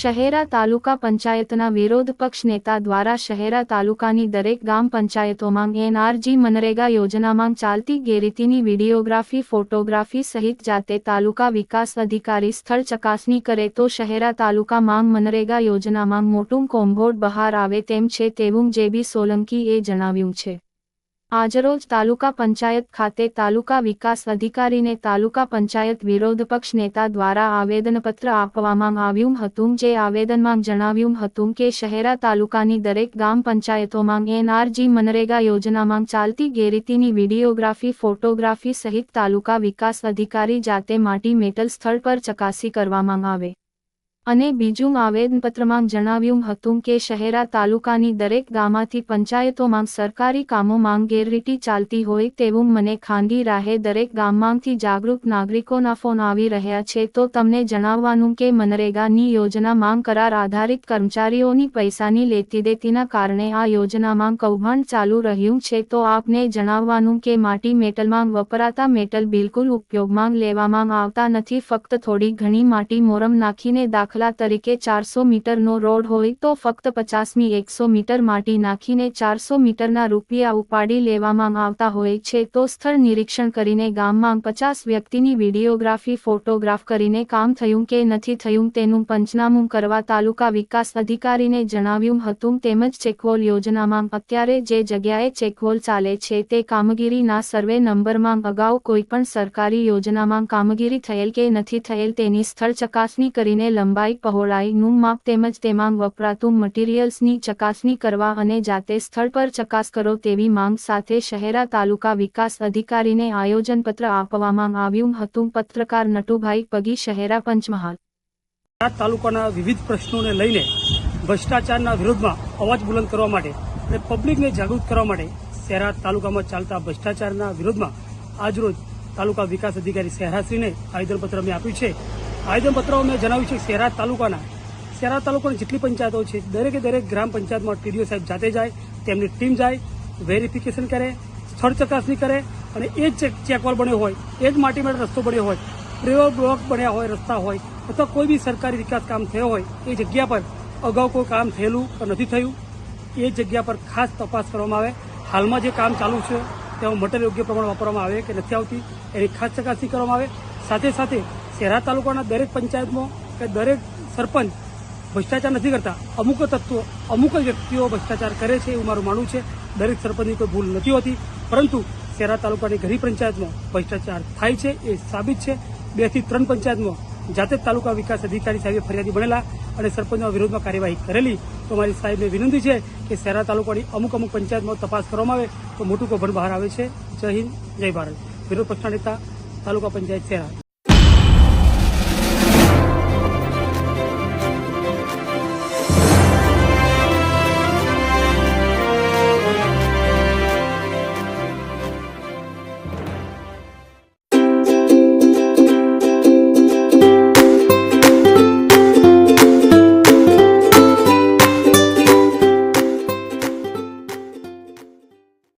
શહેરા તાલુકા પંચાયતના વિરોધ પક્ષ નેતા દ્વારા શહેરા તાલુકાની દરેક ગામ પંચાયતોમાં એનઆરજી મનરેગા યોજનામાં ચાલતી ગેરરીતિની વિડીયોગ્રાફી, ફોટોગ્રાફી સહિત જાતે તાલુકા વિકાસ અધિકારી સ્થળ ચકાસણી કરે તો શહેરા તાલુકા માંગ મનરેગા યોજનામાં મોટું કોમ્બોર્ડ બહાર આવે તેમ છે તેવું જેબી સોલંકીએ જણાવ્યું છે. આજરોજ તાલુકા પંચાયત ખાતે તાલુકા વિકાસ અધિકારીને તાલુકા પંચાયત વિરોધ પક્ષ નેતા દ્વારા આવેદનપત્ર આપવામાં આવ્યું હતું, જે આવેદનમાં જણાવ્યું હતું કે શહેરા તાલુકાની દરેક ગામ પંચાયતોમાં એનઆરજી મનરેગા યોજનામાં ચાલતી ગેરરીતિની વિડીયોગ્રાફી, ફોટોગ્રાફી સહિત તાલુકા વિકાસ અધિકારી જાતે માટી મેટલ સ્થળ પર ચકાસી કરવામાં આવે. અને બીજું આવેદનપત્રમાં જણાવ્યું હતું કે શહેરા તાલુકાની દરેક ગામમાંથી પંચાયતોમાં સરકારી કામોમાં ગેરરીતિ ચાલતી હોય તેવું મને ખાનગી રાહે દરેક ગામમાંથી જાગૃત નાગરિકોના ફોન આવી રહ્યા છે તો તમને જણાવવાનું કે મનરેગાની યોજના માંગ કરાર આધારિત કર્મચારીઓની પૈસાની લેતી દેતીના કારણે આ યોજનામાં કૌભાંડ ચાલુ રહ્યું છે તો આપને જણાવવાનું કે માટી મેટલમાં વપરાતા મેટલ બિલકુલ ઉપયોગમાં લેવામાં આવતા નથી ફક્ત થોડી ઘણી માટી મોરમ નાખીને દાખલા તરીકે ચારસો મીટરનો રોડ હોય તો ફક્ત પચાસમી એકસો મીટર માટી નાખીને ચારસો મીટરના રૂપિયા ઉપાડી લેવામાં આવતા હોય છે તો સ્થળ નિરીક્ષણ કરીને ગામમાં પચાસ વ્યક્તિની વિડીયોગ્રાફી, ફોટોગ્રાફ કરીને કામ થયું કે નથી થયું તેનું પંચનામું કરવા તાલુકા વિકાસ અધિકારીને જણાવ્યું હતું તેમજ ચેકવોલ યોજનામાં અત્યારે જે જગ્યાએ ચેકવોલ ચાલે છે તે કામગીરીના સર્વે નંબરમાં અગાઉ કોઈપણ સરકારી યોજનામાં કામગીરી થયેલ કે નથી થયેલ તેની સ્થળ ચકાસણી કરીને લંબાઈ પહોળાઈનું માપ તેમજ તેમાં વપરાતું મટીરિયલ્સની ચકાસણી કરવા અને જાતે સ્થળ પર ચકાસ કરો તેવી માંગ સાથે શહેરા તાલુકા વિકાસ અધિકારીને આયોજનપત્ર આપવામાં આવ્યું હતું. પત્રકાર નટુભાઈ પગી, શહેરા પંચમહાલ. તાલુકાના વિવિધ પ્રશ્નોને લઈને ભ્રષ્ટાચારના વિરોધમાં અવાજ બુલંદ કરવા માટે અને પબ્લિકને જાગૃત કરવા માટે શહેરા તાલુકામાં ચાલતા ભ્રષ્ટાચારના વિરોધમાં આજરોજ તાલુકા વિકાસ અધિકારી શહેરાશ્રીને આવેદનપત્ર અમે આપ્યું છે. આવેદનપત્રમાં મેં જણાવ્યું છે કે શહેરા તાલુકાના શહેરા તાલુકાની જેટલી પંચાયતો છે, દરેકે દરેક ગ્રામ પંચાયતમાં ટીડીઓ સાહેબ જાતે જાય, તેમની ટીમ જાય, વેરિફિકેશન કરે, સ્થળ ચકાસણી કરે અને એ જ ચેકવાલ બન્યો હોય, એ જ માટી માટે રસ્તો બન્યો હોય પ્રેવર બ્લોક બન્યા હોય, રસ્તા હોય, અથવા કોઈ બી સરકારી વિકાસ કામ થયો હોય, એ જગ્યા પર અગાઉ કોઈ કામ થયેલું કે નથી થયું, એ જગ્યા પર ખાસ તપાસ કરવામાં આવે. હાલમાં જે કામ ચાલુ છે, તેમાં મટર યોગ્ય પ્રમાણમાં વાપરવામાં આવે કે નથી આવતી, એની ખાસ ચકાસણી કરવામાં આવે. સાથે સાથે શહેરા તાલુકાના દરેક પંચાયતમાં કે દરેક સરપંચ ભ્રષ્ટાચાર નથી કરતા. અમુક તત્વો, અમુક વ્યક્તિઓ ભ્રષ્ટાચાર કરે છે એવું મારું માનવું છે. દરેક સરપંચની કોઈ ભૂલ નથી હોતી. પરંતુ શહેરા તાલુકાની ઘણી પંચાયતમાં ભ્રષ્ટાચાર થાય છે એ સાબિત છે. બેથી ત્રણ પંચાયતમાં જાતે તાલુકા વિકાસ અધિકારી સાહેબે ફરિયાદી બનેલા અને સરપંચના વિરોધમાં કાર્યવાહી કરેલી. તો મારી સાહેબને વિનંતી છે કે શહેરા તાલુકાની અમુક અમુક પંચાયતમાં તપાસ કરવામાં આવે તો મોટું કૌભાંડ બહાર આવે છે. જય હિન્દ, જય ભારત. વિરોધ પક્ષના નેતા, તાલુકા પંચાયત શહેરા